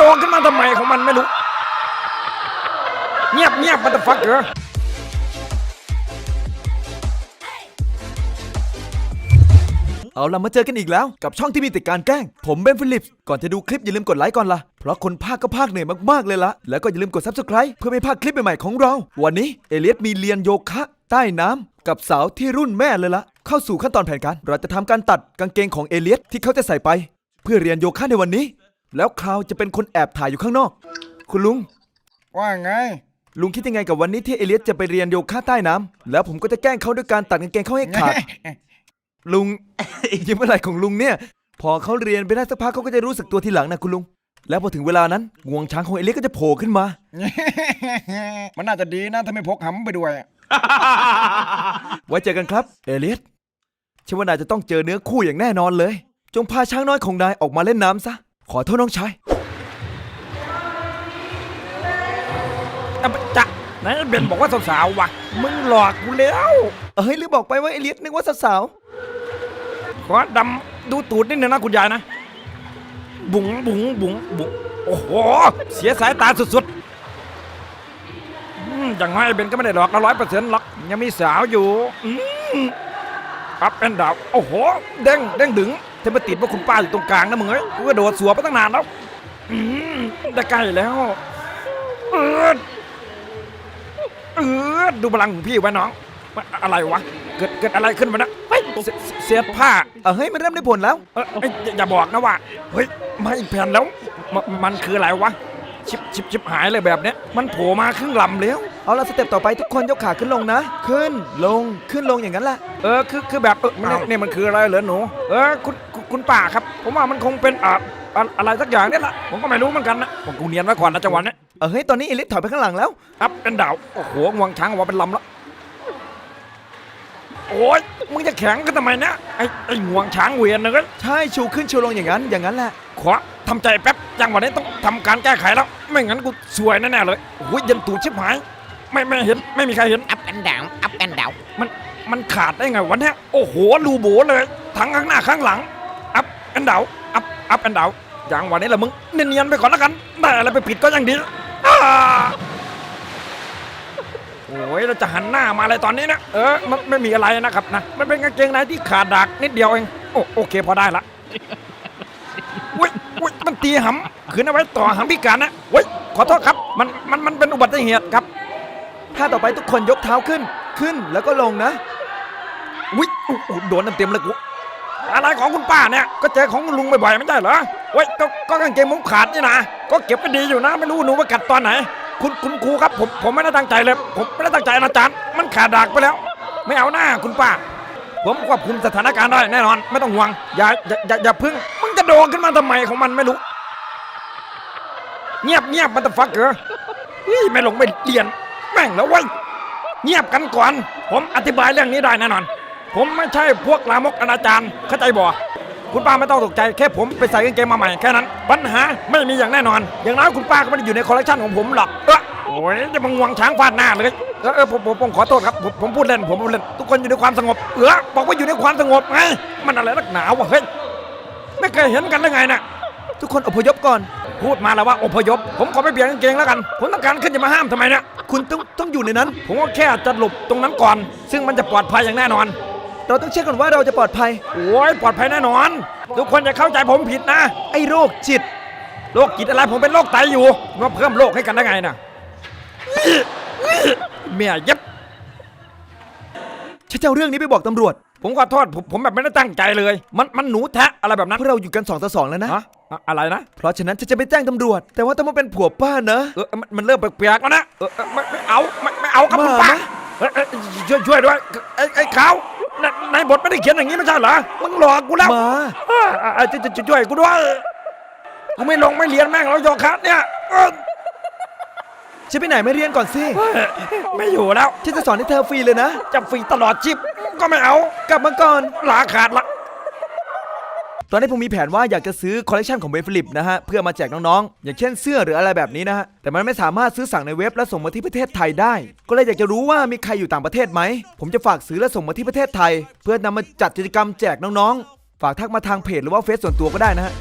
โดนขึ้นมาทำไมของมันไม่รู้ เงียบเงียบมันจะฟักเกอเอาล่ะมาเจอกันอีกแล้ว กับช่องที่มีแต่การแกล้ง ผมเบนฟิลิปส์ก่อนจะดูคลิปอย่าลืมกดไลค์ก่อนละเพราะคนภาคก็ภาคเหนื่อยมากๆเลยละแล้วก็อย่าลืมกด subscribe เพื่อไม่พลาดคลิปใหม่ๆของเรา วันนี้เอเลียสมีเรียนโยคะ ใต้น้ำกับสาวที่รุ่นแม่เลยละเข้าสู่ขั้นตอนแผนการ เราจะทำการตัดกางเกงของเอเลียสที่เขาจะใส่ไป เพื่อเรียนโยคะในวันนี้ แล้วคราวจะเป็นคนแอบถ่ายอยู่ข้างนอก คุณลุง ว่าไง ลุงคิดยังไงกับวันนี้ที่เอเลียสจะไปเรียนโยคะใต้น้ำแล้วผมก็จะแกล้งเขาด้วยการตัดกางเกงเขาให้ขาด ลุง ยิ้มอะไรของลุงเนี่ย พอเขาเรียนไปได้สักพักเขาก็จะรู้สึกตัวทีหลังนะคุณลุง แล้วพอถึงเวลานั้นงวงช้างของเอเลียสก็จะโผล่ขึ้นมา มันน่าจะดีนะถ้าไม่พกหำไปด้วยไว้เจอกันครับ เอเลียสเชื่อว่านายจะต้องเจอเนื้อคู่อย่างแน่นอนเลย จงพาช้างน้อยของนายออกมาเล่นน้ำซะ ขอโทษน้องชายอะจะไหนเบนบอกว่าสาวๆวะมึงหลอกกูแล้วเอ้ยหรือบอกไปว่าเอเลียสนึกว่าสาวขอดำดูตูดนิดนึงนะคุณยายนะ บุ๋งบุ๋งบุ๋งบุ๋งโอ้โห เสียสายตาสุดๆอืมอย่างน้อยไอ้เบนก็ไม่ได้หลอกเราร้อยเปอร์เซ็นต์หรอกยังมีสาวอยู่อืมอัพแอนดาว โอ้โห เด้งเด้งดึง เทมาติดว่าคุณป้าอยู่ตรงกลางนะมึงเอ้ยกูกระโดดสวนไปตั้งนานแล้วอืมได้ใกล้แล้วเออเออดูพลังของพี่ไว้น้องว่าอะไรวะ เกิดเกิดอะไรขึ้นวะนะเฮ้ยเสเสียผ้าๆเออเฮ้ยมันเริ่มได้ผลแล้วเออเอ้ยอย่าอย่าบอกนะว่าเฮ้ยมาอีกแผ่นแล้วมมันคืออะไรวะชิบชิบชิบหายเลยแบบเนี้ยมันโผล่มาครึ่งลำแล้ว เอาละสเต็ปต่อไปทุกคนยกขาขึ้นลงนะ ขึ้นลงขึ้นลงอย่างนั้นแหละเออคือคือแบบเออเนี่ยเนี่ยมันคืออะไรเหรอหนู เออคุณ คุณคุณป้าครับ ผมว่ามันคงเป็นอะอะอะไรสักอย่างเนี่ยแหละผมก็ไม่รู้เหมือนกันนะผมกูเนียนไว้ก่อนนะจังหวะเนี้ยเออเฮ้ยตอนนี้เอเลียสถอยไปข้างหลังแล้วอัพเป็นดาวโอ้โหงวงช้างออกมาเป็นลำแล้วโอ้ยมึงจะแข็งกันทำไมเนี่ยไอ้ไอ้งวงช้างเวียนนะก็ใช่ชูขึ้นชูลงอย่างนั้นอย่างนั้นแหละขอทำใจแป๊บจังหวะนี้ต้องทำการแก้ไขแล้ว ไม่งั้นกูสวยแน่ๆเลยโอ้ยยันตูดชิบหาย ไม่ไม่เห็นไม่มีใครเห็น up and down up and down มันมันขาดได้ไงวะเนี่ยโอ้โหรูโบเลยทั้งข้างหน้าข้างหลังอัพแอ นดาวอัพอัพแอนดาวอย่างวันนี้แหละมึงเนียนๆไปก่อนแล้วกันได้อะไรไปผิดก็ยังดีโอ้ยเราจะหันหน้ามาอะไรตอนนี้นะเออมันไม่มีอะไรนะครับนะมันเป็นกางเกงในที่ขาดดักนิดเดียวเองโอโอเคพอได้ละอุ้ยอุ้ยมันตีหำขืนเอาไว้ต่อหำพิการนะเว้ยขอโทษครับมันมันมันเป็นอุบัติเหตุครับถ้าต่อไปทุกคนยกเท้าขึ้นขึ้นแล้วก็ลงนะวิอุ๊ยอุ๊ยโดนเต็มเลยกู อะไรของคุณป้าเนี่ย ก็เจอของคุณลุงบ่อยๆไม่ใช่เหรอเว้ยก็ก็กางเกงมุมขาดนี่นะ ก็เก็บไปดีอยู่นะ ไม่รู้หนูมากัดตอนไหน คุณคุณครูครับผมผมไม่ได้ตั้งใจเลย ผมไม่ได้ตั้งใจนะอาจารย์ มันขาดดากไปแล้ว ไม่เอาหน้าคุณป้า ผมควบคุมสถานการณ์ได้แน่นอน ไม่ต้องห่วง อย่าอย่าอย่าอย่าพึ่ง มึงจะโดนขึ้นมาทำไมของมันไม่รู้ เงียบเงียบมันจะฟักเกอเฮ้ยไม่หลงไม่เรียน แม่งแล้วเว้ย เงียบกันก่อน ผมอธิบายเรื่องนี้ได้แน่นอน ผมไม่ใช่พวกลามกอนาจารเข้าใจบ่คุณป้าไม่ต้องตกใจแค่ผมไปใส่กางเกงมาใหม่แค่นั้น ปัญหาไม่มีอย่างแน่นอน อย่างน้อยคุณป้าก็ไม่ได้อยู่ในคอลเลคชันของผมหรอกเออโอ้ยจะมางวงช้างฟาดหน้าเลยเออเออผมผมผมขอโทษครับผมผมพูดเล่นผมพูดเล่นทุกคนอยู่ในความสงบเออบอกว่าอยู่ในความสงบไงมันอะไรนักหนาวะเฮ้ยไม่เคยเห็นกันได้ไงน่ะทุกคนอพยพก่อน พูดมาแล้วว่าอพยพ ผมขอไปเปลี่ยนกางเกงแล้วกัน ผมต้องการขึ้นจะมาห้ามทำไมเนี่ยคุณต้องต้องอยู่ในนั้น ผมก็แค่จะหลบตรงนั้นก่อน ซึ่งมันจะปลอดภัยอย่างแน่นอน เราต้องเช็คก่อนว่าเราจะปลอดภัย โอ้ยปลอดภัยแน่นอน ทุกคนอย่าเข้าใจผมผิดนะ ไอ้โรคจิต โรคจิตอะไรผมเป็นโรคไตอยู่มาเพิ่มโรคให้กันได้ไงน่ะเมียเย็บฉันจะเอาเรื่องนี้ไปบอกตำรวจ ผมขอโทษผมผมแบบไม่ได้ตั้งใจเลย มันมันหนูแทะอะไรแบบนั้นเพราะเราอยู่กันสองต่อสองแล้วนะ ฮะอะอะไรนะ เพราะฉะนั้นฉันจะไปแจ้งตำรวจ แต่ว่าต้องมาเป็นผัวป้านะเออมันมันเริ่มแปลกๆแล้วนะเออเออไม่ไม่เอาไม่ไม่เอาครับคุณมาป้าไหมเอ้ยเอ้ยช่วยช่วยด้วยไอ้ไอ้ขาว ในในบทไม่ได้เขียนอย่างนี้ไม่ใช่เหรอ มึงหลอกกูแล้วมาเออเออเออช่วยช่วยช่วยกูด้วยกูไม่ลงไม่เรียนแม่งแล้วโยคะเนี่ยเออฉันไปไหนไม่เรียนก่อนสิไม่อยู่แล้ว ฉันจะสอนให้เธอฟรีเลยนะ จะฟรีตลอดชีพก็ไม่เอา กลับมาก่อนลาขาดละ ตอนนี้ผมมีแผนว่าอยากจะซื้อคอลเลกชันของเบฟลิปนะฮะเพื่อมาแจกน้องๆ อย่างเช่นเสื้อหรืออะไรแบบนี้นะฮะแต่มันไม่สามารถซื้อสั่งในเว็บและส่งมาที่ประเทศไทยได้ ก็เลยอยากจะรู้ว่ามีใครอยู่ต่างประเทศไหม ผมจะฝากซื้อและส่งมาที่ประเทศไทย เพื่อนำมาจัดกิจกรรมแจกน้องๆ ฝากทักมาทางเพจหรือว่าเฟซส่วนตัวก็ได้นะฮะ